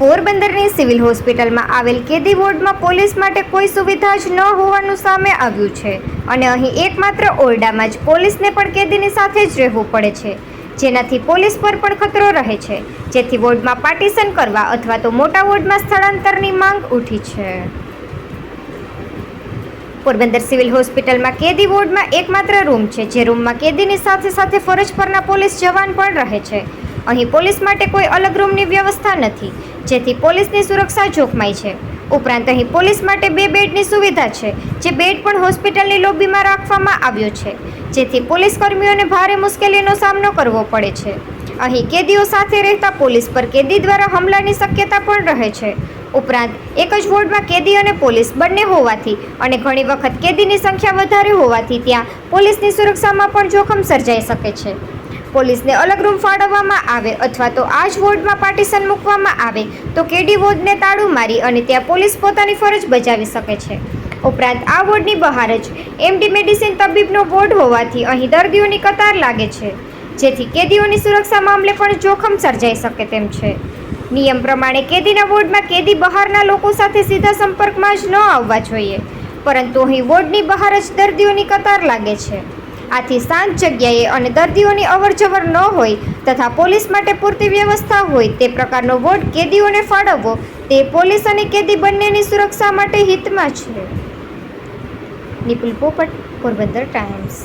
પોરબંદરની સિવિલ હોસ્પિટલમાં આવેલ કેદી વોર્ડમાં પોલીસ માટે કોઈ સુવિધા જ ન હોવાનું સામે આવ્યું છે. અને અહીં એકમાત્ર ઓરડામાં જ પોલીસને પણ કેદીની સાથે જ રહેવું પડે છે. જેનાથી પોલીસ પર પણ ખતરો રહે છે. જેથી વોર્ડમાં પાર્ટીશન કરવા અથવા તો મોટા વોર્ડમાં સ્થળાંતરની માંગ ઉઠી છે. પોરબંદર સિવિલ હોસ્પિટલમાં કેદી વોર્ડમાં એકમાત્ર રૂમ છે. જે રૂમમાં કેદીની સાથે સાથે ફરજ પરના પોલીસ જવાન પણ રહે છે. અહીં પોલીસ માટે કોઈ અલગ રૂમની વ્યવસ્થા નથી. જેથી પોલીસની સુરક્ષા જોખમાઈ છે. ઉપરાંત અહીં પોલીસ માટે બે બેડની સુવિધા છે, જે બેડ પણ હોસ્પિટલની લોબીમાં રાખવામાં આવ્યો છે, જેથી પોલીસ કર્મીઓને ભારે મુશ્કેલીનો સામનો કરવો પડે છે. અહીં કેદીઓ સાથે રહેતા પોલીસ પર કેદી દ્વારા હમલાની શક્યતા પણ રહે છે. ઉપરાંત, એક જ વોર્ડમાં કેદી અને પોલીસ બંને હોવાથી અને ઘણી વખત કેદીની સંખ્યા વધારે હોવાથી ત્યાં પોલીસની સુરક્ષામાં પણ જોખમ સર્જાઈ શકે છે. પોલીસને અલગ રૂમ ફાળવવામાં આવે અથવા તો આ જ વોર્ડમાં પાર્ટીશન મૂકવામાં આવે, તો કેડી વોર્ડને તાળું મારી અને ત્યાં પોલીસ પોતાની ફરજ બજાવી શકે છે. ઉપરાંત આ વોર્ડની બહાર જ એમડી મેડિસિન તબીબનો વોર્ડ હોવાથી અહીં દર્દીઓની કતાર લાગે છે, જેથી કેદીઓની સુરક્ષા મામલે પણ જોખમ સર્જાઈ શકે તેમ છે. નિયમ પ્રમાણે કેદીના વોર્ડમાં કેદી બહારના લોકો સાથે સીધા સંપર્કમાં જ ન આવવા જોઈએ, પરંતુ અહીં વોર્ડની બહાર જ દર્દીઓની કતાર લાગે છે. આથી શાંત જગ્યાએ અને દર્દીઓની અવરજવર ન હોય તથા પોલીસ માટે પૂરતી વ્યવસ્થા હોય તે પ્રકારનો વોર્ડ કેદીઓને ફાળવવો તે પોલીસ અને કેદી બંનેની સુરક્ષા માટે હિતમાં છે. નિપુલ પોપટ, પોરબંદર ટાઈમ્સ.